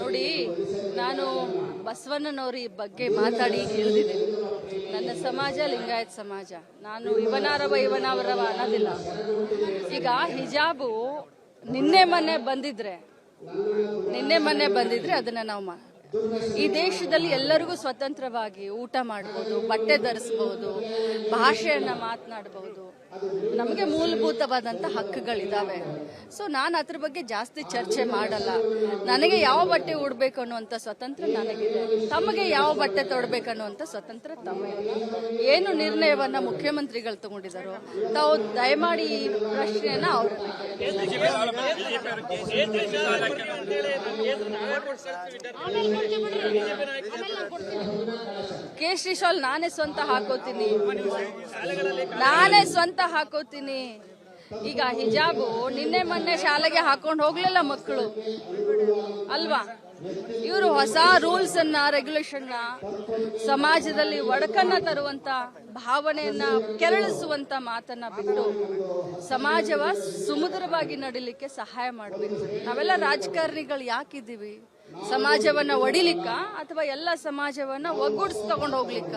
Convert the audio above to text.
ನೋಡಿ, ನಾನು ಬಸವಣ್ಣನವ್ರ ಬಗ್ಗೆ ಮಾತಾಡಿ ಹೇಳಿದ್ದೀನಿ ನನ್ನ ಸಮಾಜ ಲಿಂಗಾಯತ್ ಸಮಾಜ. ನಾನು ಇವನಾರವ ಇವನಾರವ ಅನ್ನೋದಿಲ್ಲ. ಈಗ ಹಿಜಾಬು ನಿನ್ನೆ ಮೊನ್ನೆ ಬಂದಿದ್ರೆ, ನಿನ್ನೆ ಮೊನ್ನೆ ಬಂದಿದ್ರೆ ಅದನ್ನ ನಾವು ಈ ದೇಶದಲ್ಲಿ ಎಲ್ಲರಿಗೂ ಸ್ವತಂತ್ರವಾಗಿ ಊಟ ಮಾಡಬಹುದು ಬಟ್ಟೆ ಧರಿಸಬಹುದು ಭಾಷೆಯನ್ನ ಮಾತನಾಡಬಹುದು ನಮಗೆ ಮೂಲಭೂತವಾದಂತ ಹಕ್ಕುಗಳಿದ್ದಾವೆ ಸೊ ನಾನು ಅದ್ರ ಬಗ್ಗೆ ಜಾಸ್ತಿ ಚರ್ಚೆ ಮಾಡಲ್ಲ ನನಗೆ ಯಾವ ಬಟ್ಟೆ ಉಡ್ಬೇಕು ಅನ್ನುವಂಥ ಸ್ವತಂತ್ರ ನನಗಿದೆ ತಮಗೆ ಯಾವ ಬಟ್ಟೆ ತೊಡಬೇಕನ್ನುವಂಥ ಸ್ವತಂತ್ರ ತಮಗೆ ಏನು ನಿರ್ಣಯವನ್ನ ಮುಖ್ಯಮಂತ್ರಿಗಳು ತಗೊಂಡಿದ್ದಾರೋ ತಾವು ದಯಮಾಡಿ ಈ ಪ್ರಶ್ನೆಯನ್ನ ಅವ್ರ ಕೇಸರಿ ಶಾಲ್ ನಾನೇ ಸ್ವಂತ ಹಾಕೋತೀನಿ. ನಾನೇ ಸ್ವಂತ ಹಾಕೋತೀನಿ. ಈಗ ಹಿಜಾಬು ನಿನ್ನೆ ಮೊನ್ನೆ ಶಾಲೆಗೆ ಹಾಕೊಂಡು ಹೋಗ್ಲಿಲ್ಲ ಮಕ್ಕಳು. ಅಲ್ವಾ? ಇವರು ಹೊಸ ರೂಲ್ಸ್ ಅನ್ನ ರೆಗ್ಯುಲೇಷನ್ ಸಮಾಜದಲ್ಲಿ ಒಡಕನ್ನ ತರುವಂತ ಭಾವನೆಯನ್ನ ಕೆರಳಿಸುವಂತ ಮಾತನ್ನ ಬಿಟ್ಟು ಸಮಾಜವ ಸುಮಧುರವಾಗಿ ನಡಿಲಿಕ್ಕೆ ಸಹಾಯ ಮಾಡಬೇಕು. ನಾವೆಲ್ಲ ರಾಜಕಾರಣಿಗಳು ಯಾಕಿದ್ದೀವಿ? ಸಮಾಜವನ್ನ ಒಡಿಲಿಕ್ಕ ಅಥವಾ ಎಲ್ಲ ಸಮಾಜವನ್ನ ಒಗ್ಗೂಡಿಸಿ ತಗೊಂಡು ಹೋಗ್ಲಿಕ್ಕ?